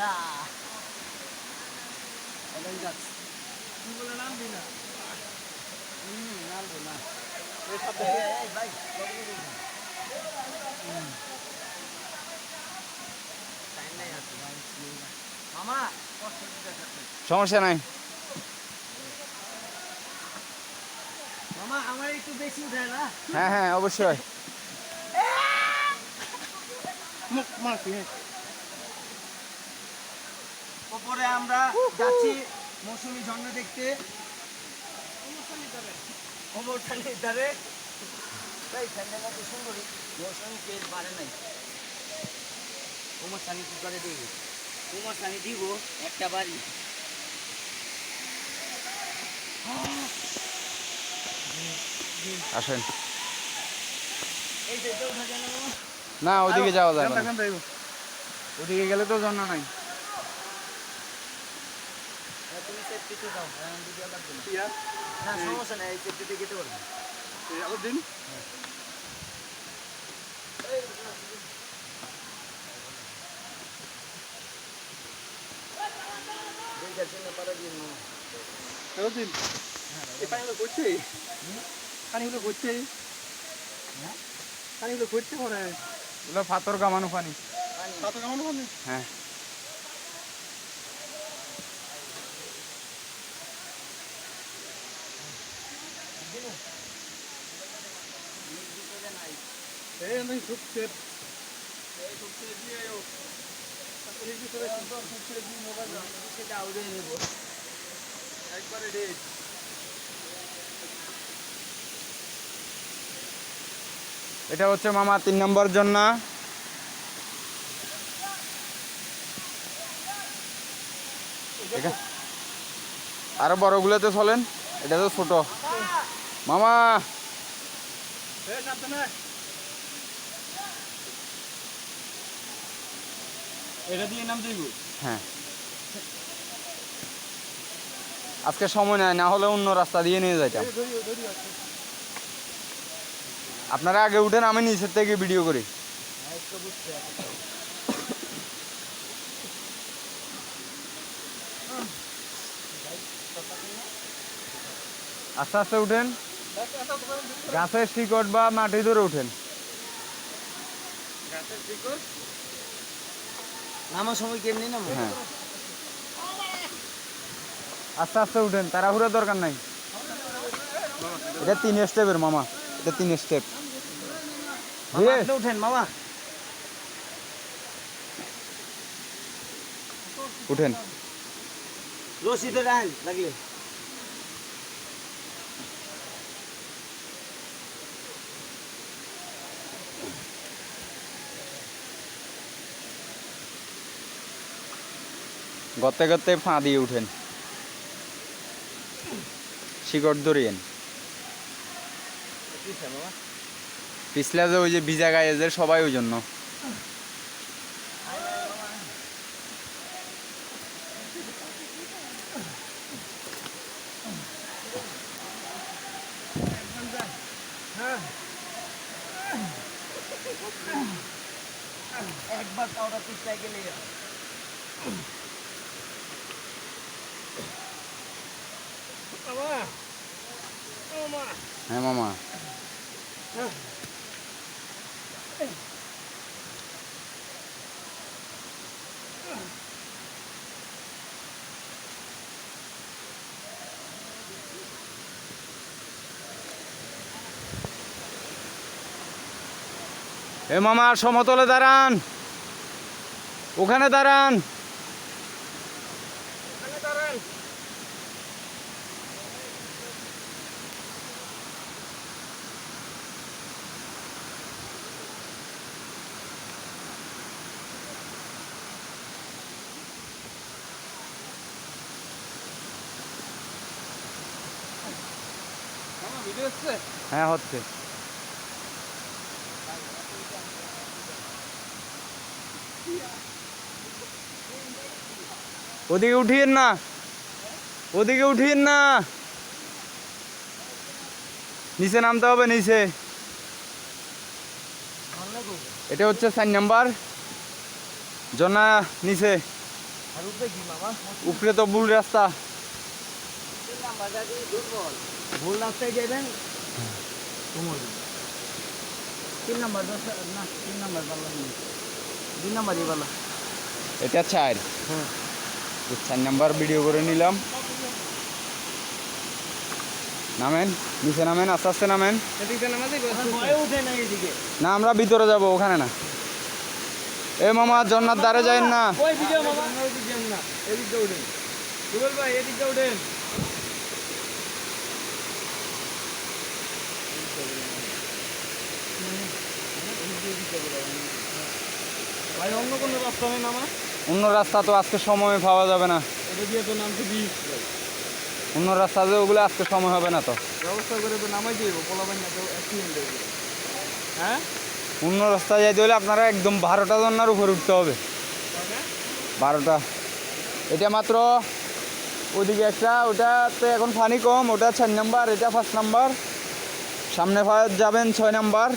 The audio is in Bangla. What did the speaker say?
ইয়া এলেন গাছ তুই বলে নামবি না হুম নামবো না এই সব এই, এই, এই, ভাই কবে দিবি? হুম। টাইম নাই আর ভাই, মামা কষ্ট দিতেছে সমস্যা নাই মামা আমার একটু বেশি না হ্যাঁ হ্যাঁ অবশ্যই মুখ মারছি হ্যাঁ ওপরে আমরা যাচ্ছি মৌসুমী ঝর্ণা দেখতে। ধারে। ভাই স্যান্ডেল এত সুন্দরী। মৌসুমী পেজ বাড়ে নাই। ওমর সানি কি করে দিব ওমর সানি দিব একটা বাড়ি। আসেন। যায় না ওদিকে যাওয়া যাবে না। ওদিকে গেলে তো জন্য নাই। তুমি সেফটিতে যাও এখন ভিডিও লাগবে না। না সমস্যা নাই এই সেফটিতে যেতে পারবে। এই আবার দিন। দুইটার জন্য পারা দিয়ে মামা আবার দিন। এই পানিগুলো ঘুরছে পানিগুলো ঘুরছে হ্যাঁ? পানিগুলো ঘুরছে পরে ওগুলো পাথর কামানো পানি পানি কত কেমন পানি হ্যাঁ ভিতরে নাই এই আমি ঘুরছে এই ঘুরছে দিয়ে আয়ো এই ভিতরে সুন্দর ঘুরছে দিয়ে মোবাইল সেটা আউড়ে নেব একবারে ডেট এটা হচ্ছে মামা তিন নম্বর জন্য আরও বড়গুলোতে চলেন এটা তো ছোট। মামা। সাবধানে। এটা দিয়ে নাম হ্যাঁ। আজকে সময় নাই না হলে অন্য রাস্তা দিয়ে নিয়ে যাইতাম। আপনারা আগে উঠেন আমি নিচের থেকে ভিডিও করি। আস্তে আস্তে উঠেন। গাছের শিকড় বা মাটি ধরে উঠেন। গাছের দিকর নামার সময় কেমনি নামো? হ্যাঁ। আস্তে আস্তে উঠেন তাড়াহুড়া দরকার নাই। এটা তিন স্টেপের মামা। এটা তিন স্টেপ উঠেন মামা। উঠেন। রশি তো লাগলে। গতে গতে ফা দিয়ে উঠেন। শিকড় ধরিয়েন। পিছলা যে ওই যে ভিজা গায়ে যে সবাই ওই জন্য। একবার পিছলাই গেলে মামা মামা হ্যাঁ মামা। এ মামা সমতলে দাঁড়ান। ওখানে দাঁড়ান। হ্যাঁ হচ্ছে। ওদিকে উঠিয়েন না। ওদিকে উঠিয়েন না। নিচে নামতে হবে, নিচে। এটা হচ্ছে সাইন নাম্বার। জনা, নিচে। উপরে তো ভুল রাস্তা। ভুল রাস্তায় যাবেন কোমর তিন নাম্বার দশ না তিন নাম্বার দুই নাম্বারই এটা চার। হ্যাঁ। চার নাম্বার ভিডিও করে নিলাম। নামেন নিচে নামেন আস্তে আস্তে নামেন। এদিকে উঠে না এদিকে। না আমরা ভিতরে যাব ওখানে না। এ মামা জন্নার দ্বারে যাই না। ওই ভিডিও মামা এদিকে না। এদিকে উঠেন। ভাই এদিকে উঠেন। ভাই অন্য কোনো রাস্তা নেই নামা অন্য রাস্তা তো আজকে সময় পাওয়া যাবে না। এটা দিয়ে তো নামতে বিষ অন্য রাস্তা যে ওগুলো আজকে সময় হবে না তো। ব্যবস্থা করে তো নামাই দিব পোলাবাই না তো অ্যাক্সিডেন্ট হয়ে হ্যাঁ? অন্য রাস্তায় যাইতে হলে আপনারা একদম বারোটা জন্নার উপরে উঠতে হবে। বারোটা। এটা মাত্র ওদিকে একটা ওটাতে এখন ফানি কম ওটা চার নাম্বার এটা ফার্স্ট নাম্বার। সামনে ফায়ার যাবেন ছয় নাম্বার।